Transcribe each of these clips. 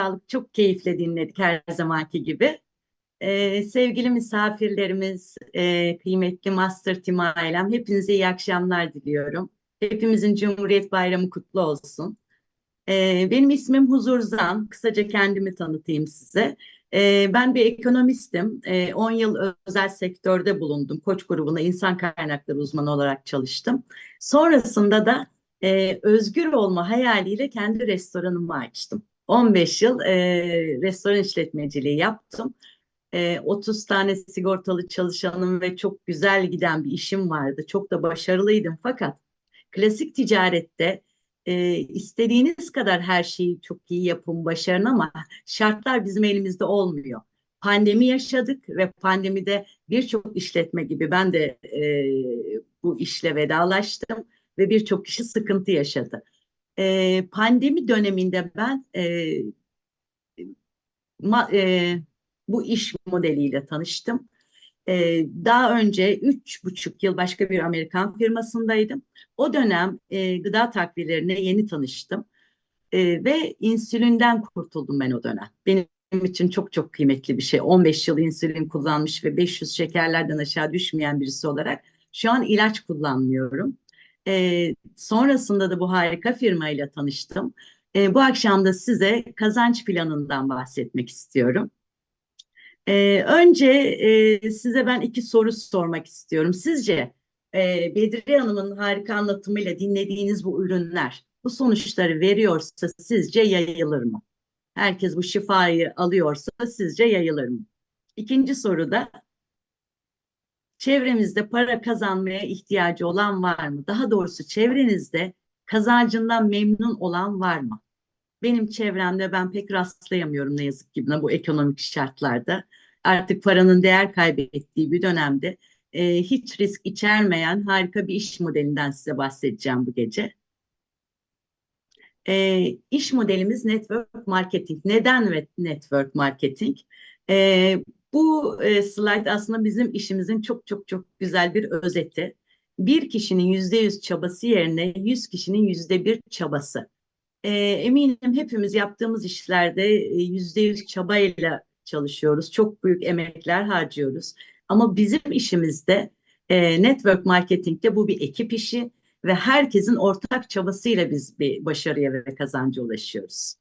sağlık. Çok keyifle dinledik her zamanki gibi. Ee, sevgili misafirlerimiz, e, kıymetli Master Team ailem, hepinize iyi akşamlar diliyorum. Hepimizin Cumhuriyet Bayramı kutlu olsun. Ee, benim ismim Huzur Zan. Kısaca kendimi tanıtayım size. Ee, ben bir ekonomistim. Ee, 10 yıl özel sektörde bulundum. Koç grubunda insan kaynakları uzmanı olarak çalıştım. Sonrasında da e, özgür olma hayaliyle kendi restoranımı açtım. 15 yıl e, restoran işletmeciliği yaptım. E, 30 tane sigortalı çalışanım ve çok güzel giden bir işim vardı. Çok da başarılıydım fakat klasik ticarette e, istediğiniz kadar her şeyi çok iyi yapın, başarın ama şartlar bizim elimizde olmuyor. Pandemi yaşadık ve pandemide birçok işletme gibi ben de e, bu işle vedalaştım ve birçok kişi sıkıntı yaşadı. E, pandemi döneminde ben e, ma, e, bu iş modeliyle tanıştım. E, daha önce üç buçuk yıl başka bir Amerikan firmasındaydım. O dönem e, gıda takviyelerine yeni tanıştım. E, ve insülinden kurtuldum ben o dönem. Benim için çok çok kıymetli bir şey. 15 yıl insülin kullanmış ve 500 şekerlerden aşağı düşmeyen birisi olarak şu an ilaç kullanmıyorum. E, sonrasında da bu harika firmayla tanıştım. E, bu akşam da size kazanç planından bahsetmek istiyorum. E, önce e, size ben iki soru sormak istiyorum. Sizce e, Bedriye Hanım'ın harika anlatımıyla dinlediğiniz bu ürünler bu sonuçları veriyorsa sizce yayılır mı? Herkes bu şifayı alıyorsa sizce yayılır mı? İkinci soru da çevremizde para kazanmaya ihtiyacı olan var mı? Daha doğrusu çevrenizde kazancından memnun olan var mı? Benim çevremde ben pek rastlayamıyorum ne yazık ki buna bu ekonomik şartlarda. Artık paranın değer kaybettiği bir dönemde e, hiç risk içermeyen harika bir iş modelinden size bahsedeceğim bu gece. E, iş modelimiz network marketing. Neden network marketing? E, bu e, slide aslında bizim işimizin çok çok çok güzel bir özeti. Bir kişinin yüzde yüz çabası yerine yüz kişinin yüzde bir çabası. E, eminim hepimiz yaptığımız işlerde yüzde yüz çabayla çalışıyoruz. Çok büyük emekler harcıyoruz. Ama bizim işimizde e, network marketingde bu bir ekip işi ve herkesin ortak çabasıyla biz bir başarıya ve kazanca ulaşıyoruz.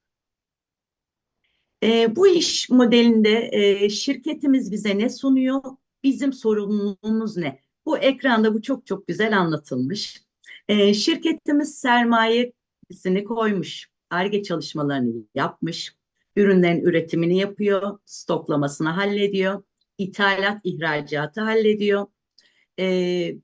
E, bu iş modelinde e, şirketimiz bize ne sunuyor? Bizim sorumluluğumuz ne? Bu ekranda bu çok çok güzel anlatılmış. E, şirketimiz sermayesini koymuş, ARGE çalışmalarını yapmış, ürünlerin üretimini yapıyor, stoklamasını hallediyor, ithalat, ihracatı hallediyor. E,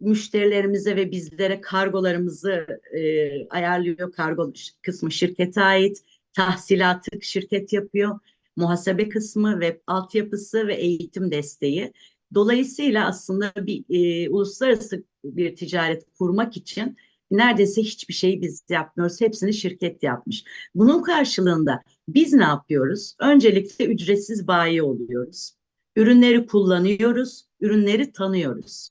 müşterilerimize ve bizlere kargolarımızı e, ayarlıyor. Kargo kısmı şirkete ait tahsilatı şirket yapıyor. Muhasebe kısmı, web altyapısı ve eğitim desteği. Dolayısıyla aslında bir e, uluslararası bir ticaret kurmak için neredeyse hiçbir şeyi biz yapmıyoruz. Hepsini şirket yapmış. Bunun karşılığında biz ne yapıyoruz? Öncelikle ücretsiz bayi oluyoruz. Ürünleri kullanıyoruz, ürünleri tanıyoruz.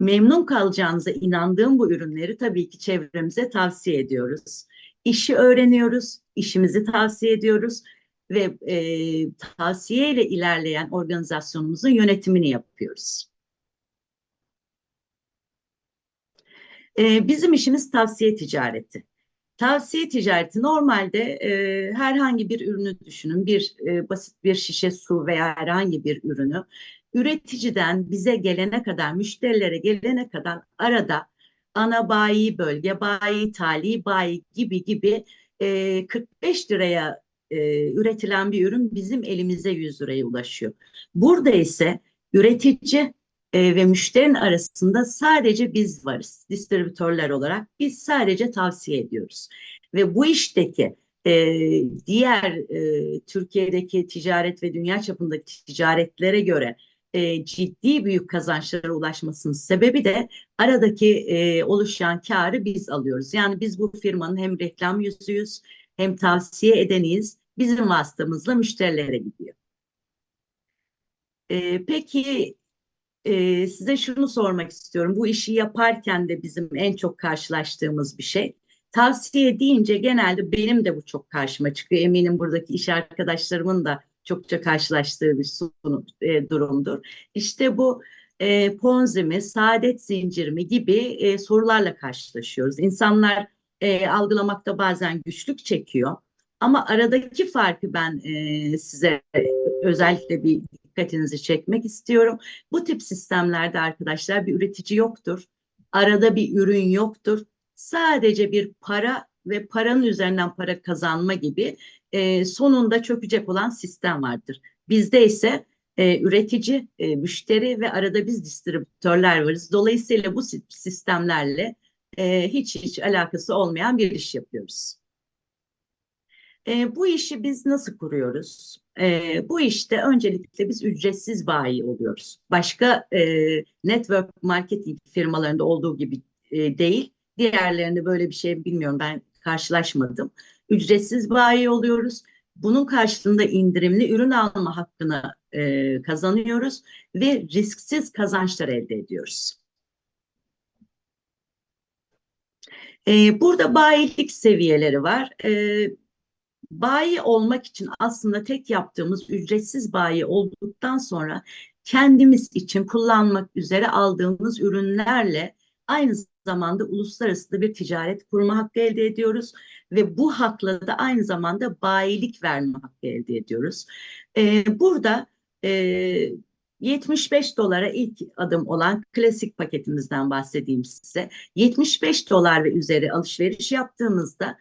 Memnun kalacağınıza inandığım bu ürünleri tabii ki çevremize tavsiye ediyoruz işi öğreniyoruz, işimizi tavsiye ediyoruz ve e, tavsiye ile ilerleyen organizasyonumuzun yönetimini yapıyoruz. E, bizim işimiz tavsiye ticareti. Tavsiye ticareti normalde e, herhangi bir ürünü düşünün, bir e, basit bir şişe su veya herhangi bir ürünü üreticiden bize gelene kadar, müşterilere gelene kadar arada ana bayi, bölge bayi, tali bayi gibi gibi e, 45 liraya e, üretilen bir ürün bizim elimize 100 liraya ulaşıyor. Burada ise üretici e, ve müşterinin arasında sadece biz varız distribütörler olarak. Biz sadece tavsiye ediyoruz. Ve bu işteki e, diğer e, Türkiye'deki ticaret ve dünya çapındaki ticaretlere göre e, ciddi büyük kazançlara ulaşmasının sebebi de aradaki e, oluşan karı biz alıyoruz. Yani biz bu firmanın hem reklam yüzüyüz hem tavsiye edeniyiz. Bizim vasıtamızla müşterilere gidiyor. E, peki e, size şunu sormak istiyorum. Bu işi yaparken de bizim en çok karşılaştığımız bir şey tavsiye deyince genelde benim de bu çok karşıma çıkıyor. Eminim buradaki iş arkadaşlarımın da çokça karşılaştığı bir sunum, e, durumdur. İşte bu e, Ponzi mi, saadet zinciri mi gibi e, sorularla karşılaşıyoruz. İnsanlar e, algılamakta bazen güçlük çekiyor. Ama aradaki farkı ben e, size özellikle bir dikkatinizi çekmek istiyorum. Bu tip sistemlerde arkadaşlar bir üretici yoktur. Arada bir ürün yoktur. Sadece bir para ve paranın üzerinden para kazanma gibi e, sonunda çökecek olan sistem vardır. Bizde ise e, üretici, e, müşteri ve arada biz distribütörler varız. Dolayısıyla bu sistemlerle e, hiç hiç alakası olmayan bir iş yapıyoruz. E, bu işi biz nasıl kuruyoruz? E, bu işte öncelikle biz ücretsiz bayi oluyoruz. Başka e, network marketing firmalarında olduğu gibi e, değil. Diğerlerinde böyle bir şey bilmiyorum ben karşılaşmadım. Ücretsiz bayi oluyoruz. Bunun karşılığında indirimli ürün alma hakkını e, kazanıyoruz ve risksiz kazançlar elde ediyoruz. E, burada bayilik seviyeleri var. E, bayi olmak için aslında tek yaptığımız ücretsiz bayi olduktan sonra kendimiz için kullanmak üzere aldığımız ürünlerle aynı zamanda uluslararası bir ticaret kurma hakkı elde ediyoruz ve bu hakla da aynı zamanda bayilik verme hakkı elde ediyoruz. Ee, burada e, 75 dolara ilk adım olan klasik paketimizden bahsedeyim size. 75 dolar ve üzeri alışveriş yaptığımızda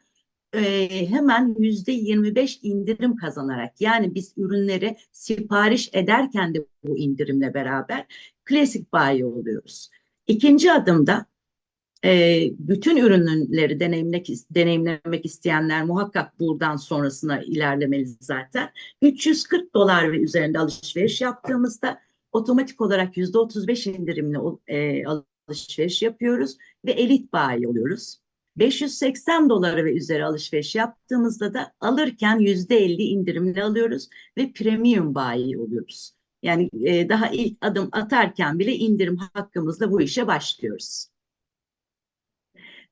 e, hemen yüzde 25 indirim kazanarak yani biz ürünleri sipariş ederken de bu indirimle beraber klasik bayi oluyoruz. İkinci adımda e, bütün ürünleri deneyimlemek, deneyimlemek isteyenler muhakkak buradan sonrasına ilerlemeli zaten. 340 dolar ve üzerinde alışveriş yaptığımızda otomatik olarak yüzde 35 indirimli e, alışveriş yapıyoruz ve elit bayi oluyoruz. 580 dolara ve üzeri alışveriş yaptığımızda da alırken %50 indirimli alıyoruz ve premium bayi oluyoruz. Yani e, daha ilk adım atarken bile indirim hakkımızla bu işe başlıyoruz.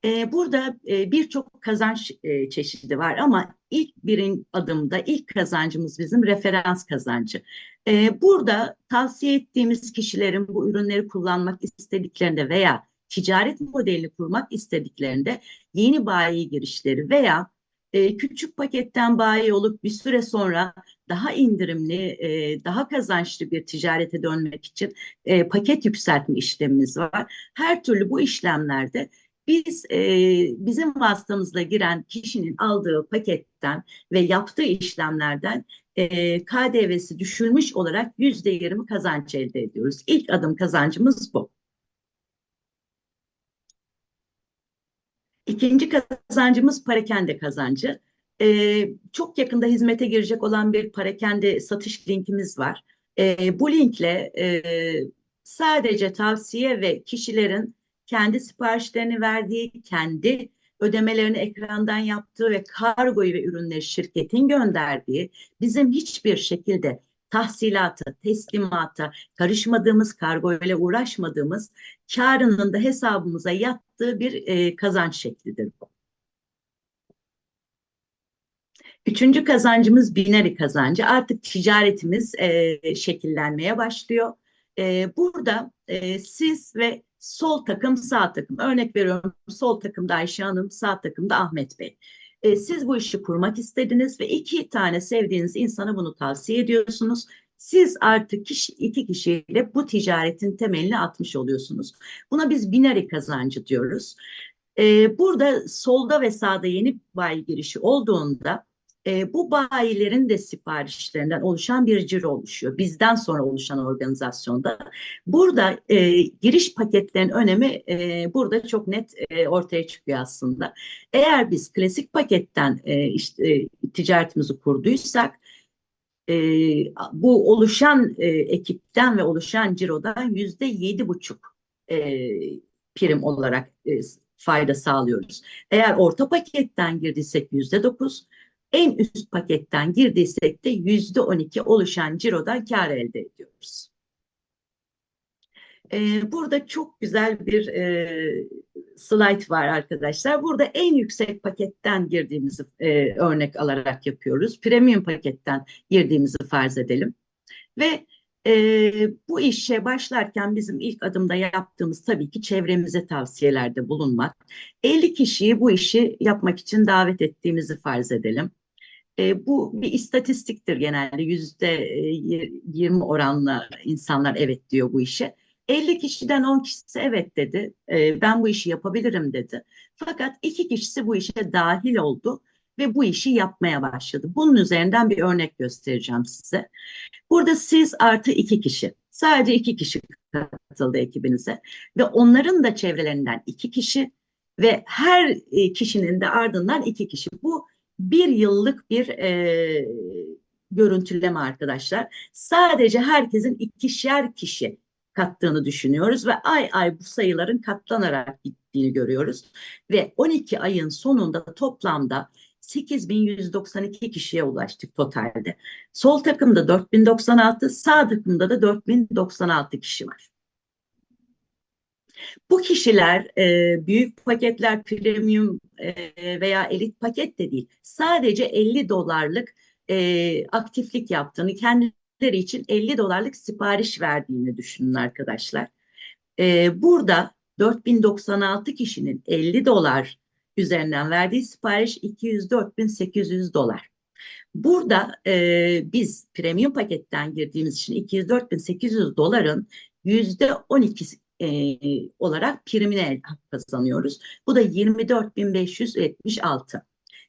E, burada e, birçok kazanç e, çeşidi var ama ilk birin adımda ilk kazancımız bizim referans kazancı. E, burada tavsiye ettiğimiz kişilerin bu ürünleri kullanmak istediklerinde veya ticaret modelini kurmak istediklerinde yeni bayi girişleri veya e, küçük paketten bayi olup bir süre sonra daha indirimli, daha kazançlı bir ticarete dönmek için paket yükseltme işlemimiz var. Her türlü bu işlemlerde biz e, bizim vasıtamızla giren kişinin aldığı paketten ve yaptığı işlemlerden e, KDV'si düşülmüş olarak yüzde yirmi kazanç elde ediyoruz. İlk adım kazancımız bu. İkinci kazancımız parakende kazancı. Ee, çok yakında hizmete girecek olan bir parakende satış linkimiz var. Ee, bu linkle e, sadece tavsiye ve kişilerin kendi siparişlerini verdiği, kendi ödemelerini ekrandan yaptığı ve kargoyu ve ürünleri şirketin gönderdiği bizim hiçbir şekilde tahsilata, teslimata, karışmadığımız, kargo ile uğraşmadığımız karının da hesabımıza yattığı bir e, kazanç şeklidir bu. Üçüncü kazancımız binari kazancı. Artık ticaretimiz e, şekillenmeye başlıyor. E, burada e, siz ve sol takım sağ takım. Örnek veriyorum sol takımda Ayşe Hanım, sağ takımda Ahmet Bey. E, siz bu işi kurmak istediniz ve iki tane sevdiğiniz insana bunu tavsiye ediyorsunuz. Siz artık kişi, iki kişiyle bu ticaretin temelini atmış oluyorsunuz. Buna biz binari kazancı diyoruz. E, burada solda ve sağda yeni bayi girişi olduğunda e, bu bayilerin de siparişlerinden oluşan bir ciro oluşuyor. Bizden sonra oluşan organizasyonda. Burada e, giriş paketlerin önemi e, burada çok net e, ortaya çıkıyor aslında. Eğer biz klasik paketten e, işte e, ticaretimizi kurduysak e, bu oluşan e, ekipten ve oluşan cirodan yüzde yedi buçuk e, prim olarak e, fayda sağlıyoruz. Eğer orta paketten girdiysek yüzde dokuz, en üst paketten girdiysek de yüzde on iki oluşan cirodan kar elde ediyoruz. Ee, burada çok güzel bir e, slide var arkadaşlar. Burada en yüksek paketten girdiğimizi e, örnek alarak yapıyoruz. Premium paketten girdiğimizi farz edelim. Ve e, bu işe başlarken bizim ilk adımda yaptığımız tabii ki çevremize tavsiyelerde bulunmak. 50 kişiyi bu işi yapmak için davet ettiğimizi farz edelim. E, bu bir istatistiktir genelde yüzde 20 oranla insanlar evet diyor bu işe. 50 kişiden 10 kişisi evet dedi. E, ben bu işi yapabilirim dedi. Fakat iki kişisi bu işe dahil oldu ve bu işi yapmaya başladı. Bunun üzerinden bir örnek göstereceğim size. Burada siz artı iki kişi. Sadece iki kişi katıldı ekibinize ve onların da çevrelerinden iki kişi ve her e, kişinin de ardından iki kişi. Bu bir yıllık bir e, görüntüleme arkadaşlar. Sadece herkesin ikişer kişi kattığını düşünüyoruz ve ay ay bu sayıların katlanarak gittiğini görüyoruz. Ve 12 ayın sonunda toplamda 8192 kişiye ulaştık totalde. Sol takımda 4096, sağ takımda da 4096 kişi var. Bu kişiler e, büyük paketler, premium e, veya elit paket de değil. Sadece 50 dolarlık e, aktiflik yaptığını, kendileri için 50 dolarlık sipariş verdiğini düşünün arkadaşlar. E, burada 4096 kişinin 50 dolar üzerinden verdiği sipariş 204.800 dolar. Burada e, biz premium paketten girdiğimiz için 204.800 doların yüzde 12 e, olarak primine kazanıyoruz. Bu da 24.576.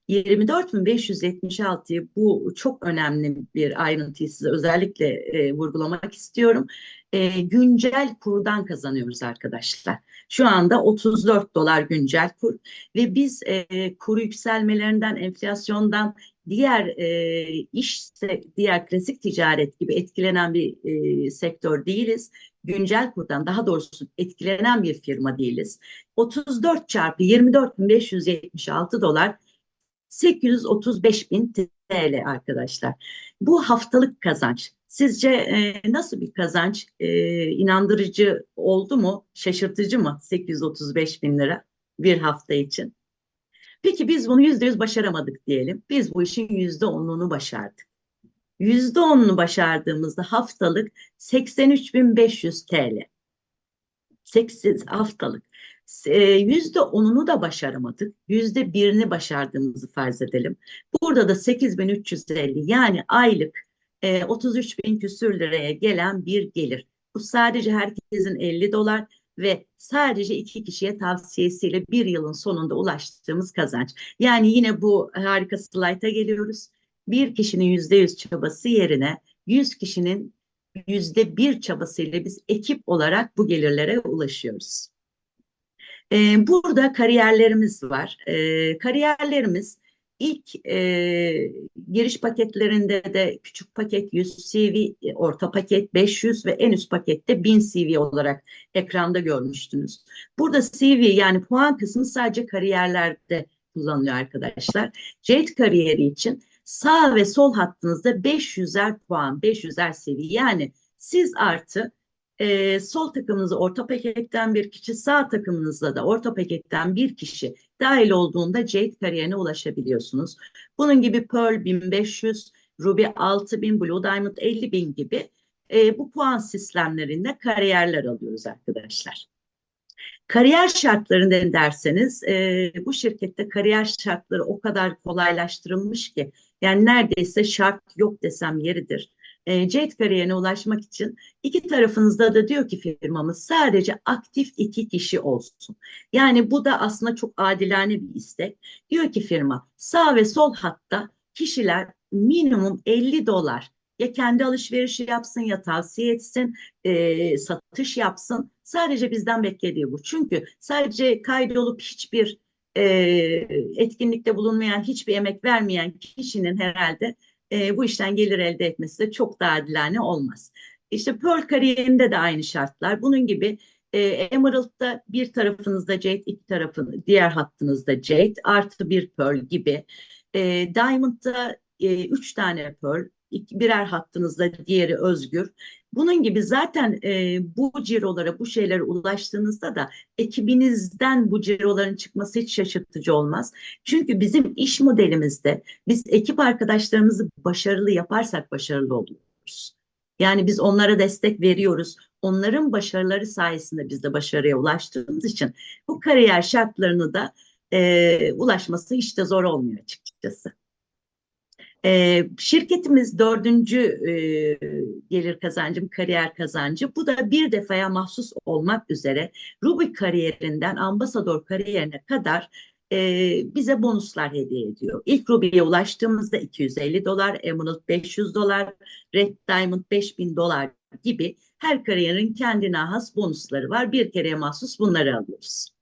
24.576'yı bu çok önemli bir ayrıntıyı size özellikle e, vurgulamak istiyorum. E, güncel kurdan kazanıyoruz arkadaşlar. Şu anda 34 dolar güncel kur ve biz e, kuru yükselmelerinden, enflasyondan, diğer e, iş, diğer klasik ticaret gibi etkilenen bir e, sektör değiliz. Güncel kurdan daha doğrusu etkilenen bir firma değiliz. 34 çarpı 24.576 dolar 835 bin TL arkadaşlar. Bu haftalık kazanç. Sizce e, nasıl bir kazanç? E, inandırıcı oldu mu? Şaşırtıcı mı? 835 bin lira bir hafta için. Peki biz bunu yüzde yüz başaramadık diyelim. Biz bu işin yüzde onunu başardık. Yüzde onunu başardığımızda haftalık 83.500 TL. 8 haftalık. E, yüzde onunu da başaramadık. Yüzde birini başardığımızı farz edelim. Burada da 8350 yani aylık e, 33 bin küsür liraya gelen bir gelir. Bu sadece herkesin 50 dolar ve sadece iki kişiye tavsiyesiyle bir yılın sonunda ulaştığımız kazanç. Yani yine bu harika slayta geliyoruz. Bir kişinin yüzde yüz çabası yerine yüz kişinin yüzde bir çabasıyla biz ekip olarak bu gelirlere ulaşıyoruz. Ee, burada kariyerlerimiz var. Ee, kariyerlerimiz İlk e, giriş paketlerinde de küçük paket 100 CV, orta paket 500 ve en üst pakette 1000 CV olarak ekranda görmüştünüz. Burada CV yani puan kısmı sadece kariyerlerde kullanılıyor arkadaşlar. Jade kariyeri için sağ ve sol hattınızda 500'er puan, 500'er CV yani siz artı e, sol takımınızda orta paketten bir kişi, sağ takımınızda da orta paketten bir kişi dahil olduğunda Jade kariyerine ulaşabiliyorsunuz. Bunun gibi Pearl 1500, Ruby 6000, Blue Diamond 50000 gibi e, bu puan sistemlerinde kariyerler alıyoruz arkadaşlar. Kariyer şartlarında derseniz e, bu şirkette kariyer şartları o kadar kolaylaştırılmış ki yani neredeyse şart yok desem yeridir e, CET kariyerine ulaşmak için iki tarafınızda da diyor ki firmamız sadece aktif iki kişi olsun. Yani bu da aslında çok adilane bir istek. Diyor ki firma sağ ve sol hatta kişiler minimum 50 dolar ya kendi alışverişi yapsın ya tavsiye etsin, e, satış yapsın. Sadece bizden beklediği bu. Çünkü sadece kaydolup hiçbir e, etkinlikte bulunmayan, hiçbir emek vermeyen kişinin herhalde e, bu işten gelir elde etmesi de çok da adilane olmaz. İşte Pearl kariyerinde de aynı şartlar. Bunun gibi e, Emerald'da bir tarafınızda Jade, iki tarafın diğer hattınızda Jade artı bir Pearl gibi. E, Diamond'da e, üç tane Pearl, birer hattınızda diğeri özgür. Bunun gibi zaten e, bu cirolara, bu şeylere ulaştığınızda da ekibinizden bu ciroların çıkması hiç şaşırtıcı olmaz. Çünkü bizim iş modelimizde biz ekip arkadaşlarımızı başarılı yaparsak başarılı oluyoruz. Yani biz onlara destek veriyoruz. Onların başarıları sayesinde biz de başarıya ulaştığımız için bu kariyer şartlarını da e, ulaşması hiç de zor olmuyor açıkçası. E, şirketimiz dördüncü e, gelir kazancım, kariyer kazancı. Bu da bir defaya mahsus olmak üzere Ruby kariyerinden ambasador kariyerine kadar e, bize bonuslar hediye ediyor. İlk Ruby'ye ulaştığımızda 250 dolar, Emerald 500 dolar, Red Diamond 5000 dolar gibi her kariyerin kendine has bonusları var. Bir kereye mahsus bunları alıyoruz.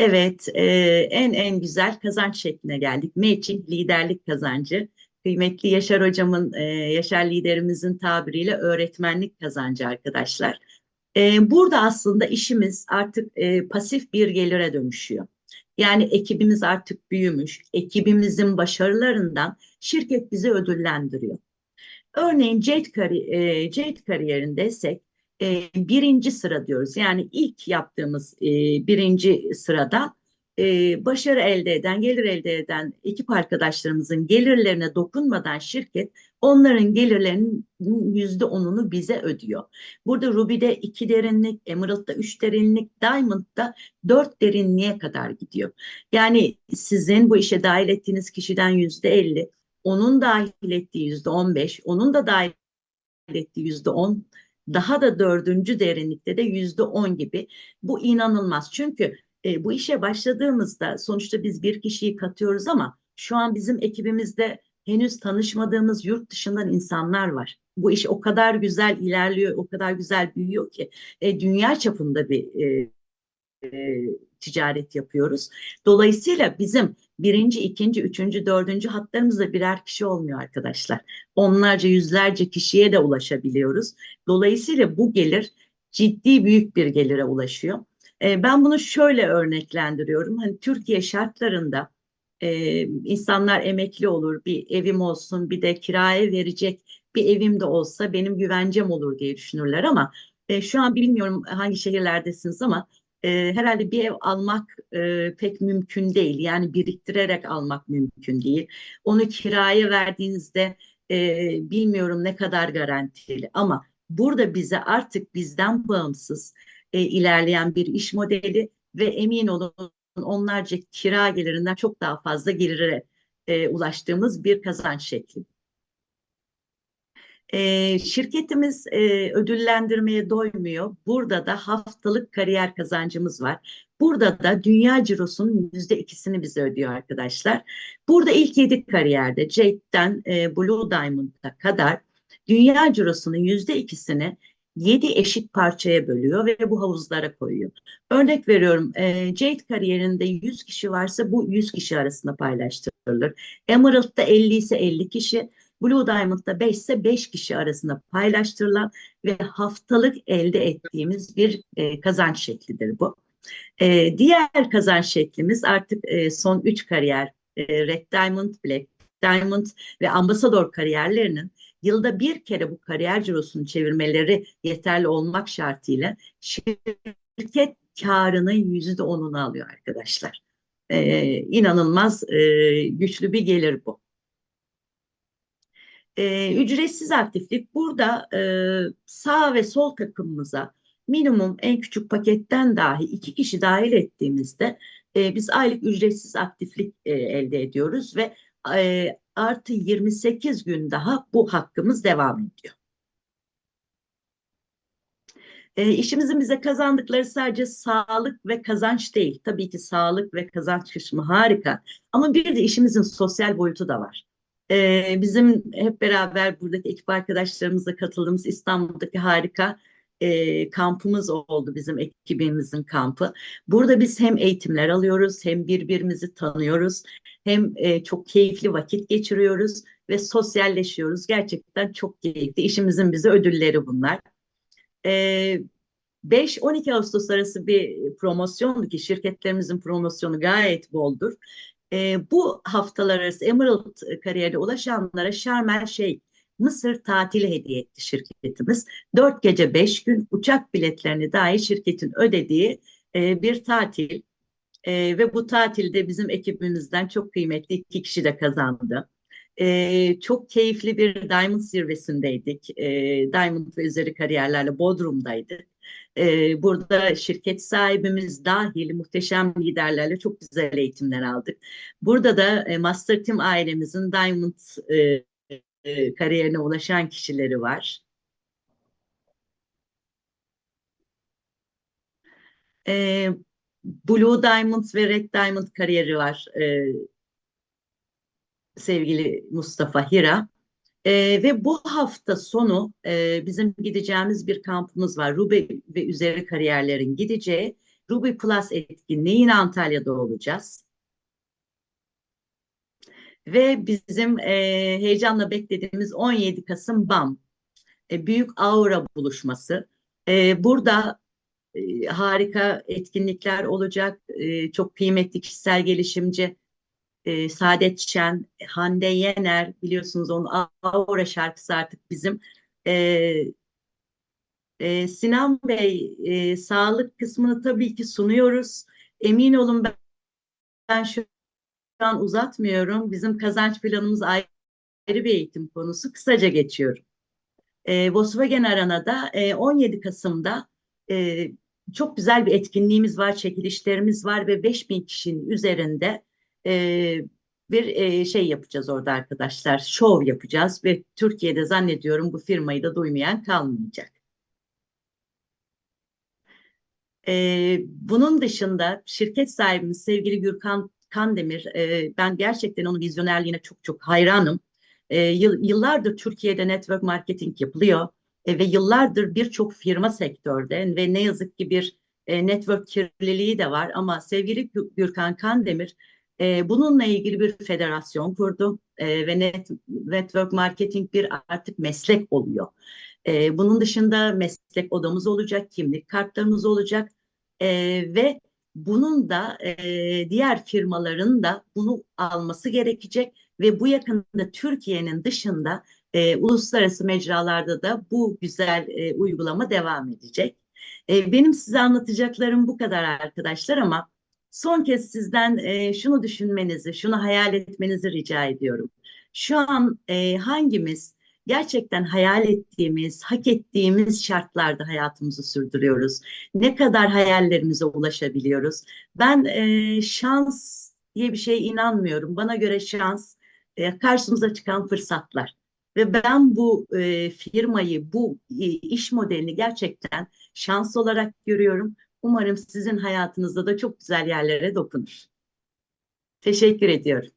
Evet, e, en en güzel kazanç şekline geldik. Matching liderlik kazancı. Kıymetli Yaşar hocamın, e, Yaşar liderimizin tabiriyle öğretmenlik kazancı arkadaşlar. E, burada aslında işimiz artık e, pasif bir gelire dönüşüyor. Yani ekibimiz artık büyümüş, ekibimizin başarılarından şirket bizi ödüllendiriyor. Örneğin Jade, kari e, Jade kariyerindeysek e, birinci sıra diyoruz. Yani ilk yaptığımız e, birinci sırada e, başarı elde eden, gelir elde eden ekip arkadaşlarımızın gelirlerine dokunmadan şirket onların gelirlerinin yüzde onunu bize ödüyor. Burada Ruby'de iki derinlik, Emerald'da üç derinlik, Diamond'da dört derinliğe kadar gidiyor. Yani sizin bu işe dahil ettiğiniz kişiden yüzde elli, onun dahil ettiği yüzde on beş, onun da dahil ettiği yüzde on, daha da dördüncü derinlikte de yüzde on gibi. Bu inanılmaz. Çünkü e, bu işe başladığımızda sonuçta biz bir kişiyi katıyoruz ama şu an bizim ekibimizde henüz tanışmadığımız yurt dışından insanlar var. Bu iş o kadar güzel ilerliyor, o kadar güzel büyüyor ki e, dünya çapında bir e, e, ticaret yapıyoruz. Dolayısıyla bizim birinci, ikinci, üçüncü, dördüncü hatlarımızda birer kişi olmuyor arkadaşlar. Onlarca, yüzlerce kişiye de ulaşabiliyoruz. Dolayısıyla bu gelir ciddi büyük bir gelire ulaşıyor. E, ben bunu şöyle örneklendiriyorum. Hani Türkiye şartlarında e, insanlar emekli olur, bir evim olsun, bir de kiraya verecek bir evim de olsa benim güvencem olur diye düşünürler ama e, şu an bilmiyorum hangi şehirlerdesiniz ama e, herhalde bir ev almak e, pek mümkün değil. Yani biriktirerek almak mümkün değil. Onu kiraya verdiğinizde e, bilmiyorum ne kadar garantili ama burada bize artık bizden bağımsız e, ilerleyen bir iş modeli ve emin olun onlarca kira gelirinden çok daha fazla gelire e, ulaştığımız bir kazanç şekli. E, şirketimiz e, ödüllendirmeye doymuyor. Burada da haftalık kariyer kazancımız var. Burada da dünya cirosunun yüzde ikisini bize ödüyor arkadaşlar. Burada ilk yedi kariyerde Jade'den e, Blue Diamond'a kadar dünya cirosunun yüzde ikisini yedi eşit parçaya bölüyor ve bu havuzlara koyuyor. Örnek veriyorum e, Jade kariyerinde 100 kişi varsa bu 100 kişi arasında paylaştırılır. Emerald'da 50 ise 50 kişi, Blue Diamond'da 5 ise 5 kişi arasında paylaştırılan ve haftalık elde ettiğimiz bir e, kazanç şeklidir bu. E, diğer kazanç şeklimiz artık e, son 3 kariyer e, Red Diamond, Black Diamond ve Ambassador kariyerlerinin yılda bir kere bu kariyer cirosunu çevirmeleri yeterli olmak şartıyla şirket karının yüzde onunu alıyor arkadaşlar. Ee, inanılmaz e, güçlü bir gelir bu. Ee, ücretsiz aktiflik burada e, sağ ve sol takımımıza minimum en küçük paketten dahi iki kişi dahil ettiğimizde e, biz aylık ücretsiz aktiflik e, elde ediyoruz ve e, artı 28 gün daha bu hakkımız devam ediyor. E, işimizin bize kazandıkları sadece sağlık ve kazanç değil. Tabii ki sağlık ve kazanç kısmı harika. Ama bir de işimizin sosyal boyutu da var. E, bizim hep beraber buradaki ekip arkadaşlarımızla katıldığımız İstanbul'daki harika e, kampımız oldu bizim ekibimizin kampı. Burada biz hem eğitimler alıyoruz hem birbirimizi tanıyoruz hem e, çok keyifli vakit geçiriyoruz ve sosyalleşiyoruz. Gerçekten çok keyifli. İşimizin bize ödülleri bunlar. E, 5-12 Ağustos arası bir promosyondu ki şirketlerimizin promosyonu gayet boldur. E, bu haftalar arası Emerald kariyerine ulaşanlara Sharm el Şeyh Mısır tatili hediye etti şirketimiz. Dört gece beş gün uçak biletlerini dahi şirketin ödediği e, bir tatil. E, ve bu tatilde bizim ekibimizden çok kıymetli iki kişi de kazandı. E, çok keyifli bir Diamond zirvesindeydik. E, Diamond ve üzeri kariyerlerle Bodrum'daydık. E, burada şirket sahibimiz dahil muhteşem liderlerle çok güzel eğitimler aldık. Burada da e, Master Team ailemizin Diamond e, e, kariyerine ulaşan kişileri var. E, Blue Diamond ve Red Diamond kariyeri var e, sevgili Mustafa Hira. E, ve bu hafta sonu e, bizim gideceğimiz bir kampımız var. Ruby ve üzeri kariyerlerin gideceği Ruby Plus etkinliği Antalya'da olacağız. Ve bizim e, heyecanla beklediğimiz 17 Kasım BAM, e, Büyük Aura buluşması. E, burada e, harika etkinlikler olacak. E, çok kıymetli kişisel gelişimci e, Saadet Şen, Hande Yener biliyorsunuz onun Aura şarkısı artık bizim. E, e, Sinan Bey e, sağlık kısmını tabii ki sunuyoruz. Emin olun ben, ben şu an uzatmıyorum. Bizim kazanç planımız ayrı bir eğitim konusu. Kısaca geçiyorum. E, Volkswagen Arena'da e, 17 Kasım'da e, çok güzel bir etkinliğimiz var, çekilişlerimiz var ve 5000 kişinin üzerinde e, bir e, şey yapacağız orada arkadaşlar. Şov yapacağız ve Türkiye'de zannediyorum bu firmayı da duymayan kalmayacak. E, bunun dışında şirket sahibimiz sevgili Gürkan Kandemir, e, ben gerçekten onun vizyonerliğine çok çok hayranım. E, yıllardır Türkiye'de network marketing yapılıyor e, ve yıllardır birçok firma sektörde ve ne yazık ki bir e, network kirliliği de var ama sevgili Gürkan Kandemir e, bununla ilgili bir federasyon kurdu e, ve net, network marketing bir artık meslek oluyor. E, bunun dışında meslek odamız olacak, kimlik kartlarımız olacak e, ve bunun da e, diğer firmaların da bunu alması gerekecek ve bu yakında Türkiye'nin dışında e, uluslararası mecralarda da bu güzel e, uygulama devam edecek. E, benim size anlatacaklarım bu kadar arkadaşlar ama son kez sizden e, şunu düşünmenizi, şunu hayal etmenizi rica ediyorum. Şu an e, hangimiz gerçekten hayal ettiğimiz, hak ettiğimiz şartlarda hayatımızı sürdürüyoruz? Ne kadar hayallerimize ulaşabiliyoruz? Ben e, şans diye bir şeye inanmıyorum. Bana göre şans e, karşımıza çıkan fırsatlar. Ve ben bu e, firmayı, bu e, iş modelini gerçekten şans olarak görüyorum. Umarım sizin hayatınızda da çok güzel yerlere dokunur. Teşekkür ediyorum.